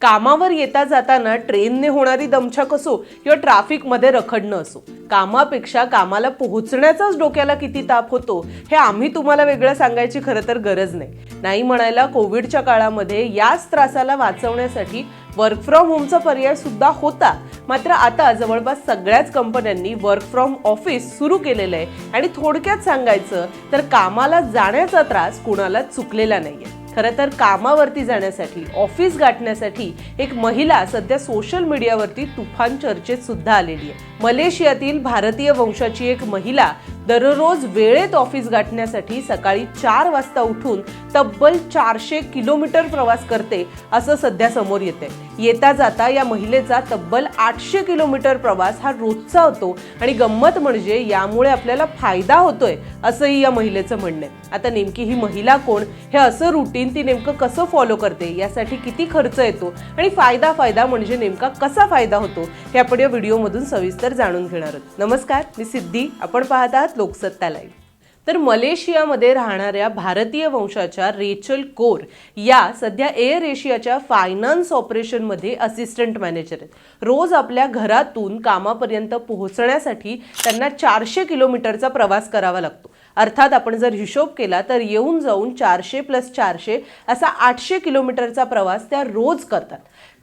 कामावर येता जाताना ट्रेनने होणारी दमछाक असो किंवा ट्रॅफिकमध्ये रखडणं असो कामापेक्षा कामाला पोहोचण्याचाच डोक्याला किती ताप होतो हे आम्ही तुम्हाला वेगळं सांगायची खरं तर गरज नाही. नाही म्हणायला कोविडच्या काळामध्ये याच त्रासाला वाचवण्यासाठी वर्क फ्रॉम होमचा पर्याय सुद्धा होता. मात्र आता जवळपास सगळ्याच कंपन्यांनी वर्क फ्रॉम ऑफिस सुरू केलेलं आहे. आणि थोडक्यात सांगायचं तर कामाला जाण्याचा त्रास कुणाला चुकलेला नाहीये. खरं तर कामावरती जाण्यासाठी ऑफिस गाठण्यासाठी एक महिला सध्या सोशल मीडियावरती तुफान चर्चेत सुद्धा आलेली आहे. मलेशियातील भारतीय वंशाची एक महिला दररोज वेळेत ऑफिस गाठण्यासाठी सकाळी चार वाजता उठून तब्बल चारशे किलोमीटर प्रवास करते असं सध्या समोर येते येता जाता या महिलेचा तब्बल आठशे किलोमीटर प्रवास हा रोजचा होतो आणि गंमत म्हणजे यामुळे आपल्याला फायदा होतोय असंही या महिलेचं म्हणणं आहे. आता नेमकी ही महिला कोण? हे असं रुटीन ती नेमकं कसं फॉलो करते? यासाठी किती खर्च येतो? आणि फायदा फायदा म्हणजे नेमका कसा फायदा होतो? हे आपण या व्हिडिओमधून सविस्तर जाणून घेणार आहोत. नमस्कार मी सिद्धी. आपण पाहत आहात लोकसत्ता लाईव्ह. तर मलेशियामध्ये राहणाऱ्या भारतीय वंशाच्या रेचल कोर या सध्या एअर एशियाच्या फायनान्स ऑपरेशनमध्ये असिस्टंट मॅनेजर आहेत. रोज आपल्या घरातून कामापर्यंत पोहोचण्यासाठी त्यांना चारशे किलोमीटरचा प्रवास करावा लागतो. अर्थात आपण जर हिशोब केला तर येऊन जाऊन चारशे प्लस चारशे असा आठशे किलोमीटरचा प्रवास त्या रोज करतात.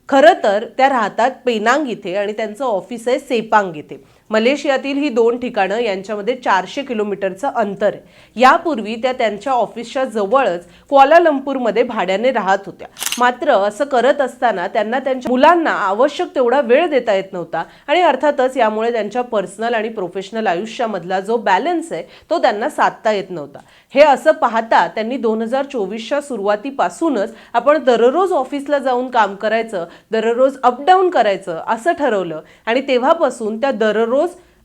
खरं तर त्या राहतात पेनांग इथे आणि त्यांचं ऑफिस आहे सेपांग इथे. मलेशियातील ही दोन ठिकाणं यांच्यामध्ये चारशे किलोमीटरचं अंतर आहे. यापूर्वी त्या त्यांच्या ऑफिसच्या जवळच क्वालालंपूरमध्ये भाड्याने राहत होत्या. मात्र असं करत असताना त्यांना त्यांच्या मुलांना आवश्यक तेवढा वेळ देता येत नव्हता आणि अर्थातच यामुळे त्यांच्या पर्सनल आणि प्रोफेशनल आयुष्यामधला जो बॅलन्स आहे तो त्यांना साधता येत नव्हता. हे असं पाहता त्यांनी दोन हजार चोवीसच्या सुरुवातीपासूनच आपण दररोज ऑफिसला जाऊन काम करायचं दररोज अपडाऊन करायचं असं ठरवलं आणि तेव्हापासून त्या दररोज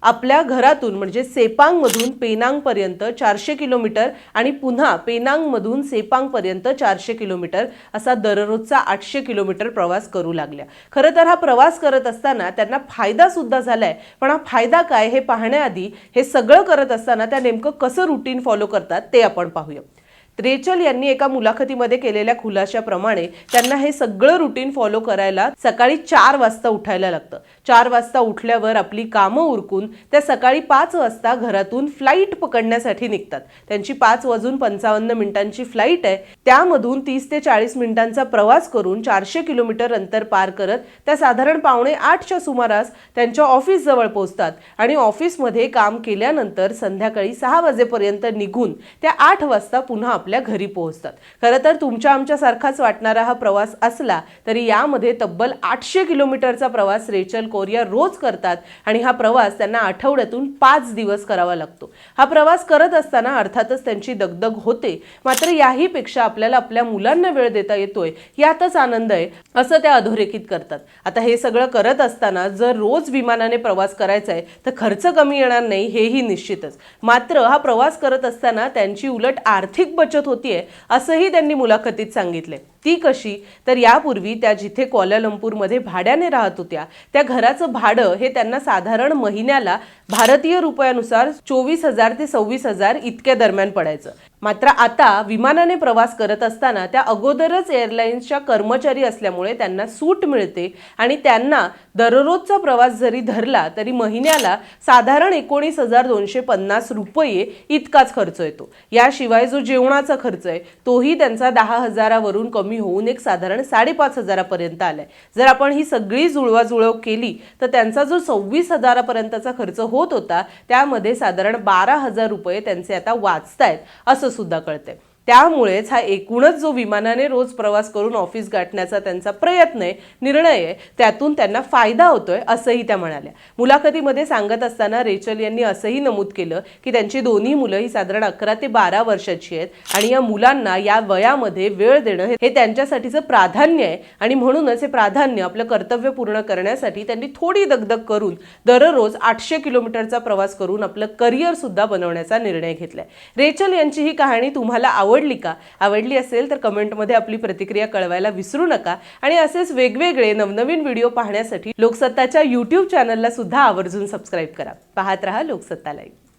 आपल्या घरातून म्हणजे सेपांगमधून पेनांगपर्यंत चारशे किलोमीटर आणि पुन्हा पेनांगमधून सेपांगपर्यंत चारशे किलोमीटर असा दररोजचा आठशे किलोमीटर प्रवास करू लागल्या. खरं तर हा प्रवास करत असताना त्यांना फायदा सुद्धा झालाय पण हा फायदा काय हे पाहण्याआधी हे सगळं करत असताना त्या नेमकं कसं रुटीन फॉलो करतात ते आपण पाहूया. रेचल यांनी एका मुलाखतीमध्ये केलेल्या खुलाशाप्रमाणे त्यांना हे सगळं रुटीन फॉलो करायला सकाळी चार वाजता उठायला लागतं. चार वाजता उठल्यावर आपली कामं उरकून त्या सकाळी पाच वाजता घरातून फ्लाईट पकडण्यासाठी निघतात. त्यांची पाच वाजून पंचावन्न मिनिटांची फ्लाईट आहे. त्यामधून तीस ते चाळीस मिनिटांचा प्रवास करून चारशे किलोमीटर अंतर पार करत त्या साधारण पावणे आठच्या सुमारास त्यांच्या ऑफिस जवळ पोहोचतात आणि ऑफिसमध्ये काम केल्यानंतर संध्याकाळी सहा वाजेपर्यंत निघून त्या आठ वाजता पुन्हा आपल्या घरी पोहोचतात. खरं तर तुमच्या आमच्यासारखाच वाटणारा हा प्रवास असला तरी यामध्ये तब्बल आठशे किलोमीटरचा प्रवास रेचल कोरिया रोज करतात आणि हा प्रवास त्यांना आठवड्यातून पाच दिवस करावा लागतो. हा प्रवास करत असताना अर्थातच त्यांची दगदग होते. मात्र याहीपेक्षा आपल्याला आपल्या मुलांना वेळ देता येतोय यातच आनंद आहे असं त्या अधोरेखित करतात. आता हे सगळं करत असताना जर रोज विमानाने प्रवास करायचा आहे तर खर्च कमी येणार नाही हेही निश्चितच. मात्र हा प्रवास करत असताना त्यांची उलट आर्थिक बचत बचत होतीये असंही त्यांनी मुलाखतीत सांगितले. ती कशी? तर यापूर्वी त्या जिथे क्वालालंपूरमध्ये भाड्याने राहत होत्या त्या घराचं भाडं हे त्यांना साधारण महिन्याला भारतीय रुपयानुसार चोवीस हजार ते सव्वीस हजार इतक्या दरम्यान पडायचं. मात्र आता विमानाने प्रवास करत असताना त्या अगोदरच एअरलाईन्सच्या कर्मचारी असल्यामुळे त्यांना सूट मिळते आणि त्यांना दररोजचा प्रवास जरी धरला तरी महिन्याला साधारण एकोणीस हजार दोनशे पन्नास रुपये इतकाच खर्च येतो. याशिवाय जो जेवणाचा खर्च आहे तोही त्यांचा दहा हजारावरून कमी होऊन एक साधारण साडेपाच हजारापर्यंत आलाय. जर आपण ही सगळी जुळवाजुळव केली तर त्यांचा जो सव्वीस हजारापर्यंतचा खर्च होत होता त्यामध्ये साधारण बारा हजार रुपये त्यांचे आता वाचतायत असं सुद्धा कळतंय. त्यामुळेच हा एकूणच जो विमानाने रोज प्रवास करून ऑफिस गाठण्याचा त्यांचा प्रयत्न आहे निर्णय आहे त्यातून त्यांना फायदा होतोय असंही त्या म्हणाल्या. मुलाखतीमध्ये सांगत असताना रेचल यांनी असंही नमूद केलं की त्यांची दोन्ही मुलं ही साधारण अकरा ते बारा वर्षाची आहेत आणि या मुलांना या वयामध्ये वेळ देणं हे- त्यांच्यासाठीचं प्राधान्य आहे आणि म्हणूनच हे प्राधान्य आपलं कर्तव्य पूर्ण करण्यासाठी त्यांनी थोडी दगदग करून दररोज आठशे किलोमीटरचा प्रवास करून आपलं करिअर सुद्धा बनवण्याचा निर्णय घेतलाय. रेचल यांची ही कहाणी तुम्हाला आवडली का? आवडली असेल तर कमेंटमध्ये आपली प्रतिक्रिया कळवायला विसरू नका. आणि असेच वेगवेगळे नवनवीन व्हिडिओ पाहण्यासाठी लोकसत्ताच्या यूट्यूब चॅनलला सुद्धा आवर्जून सबस्क्राईब करा. पाहत रहा लोकसत्ता लाईव्ह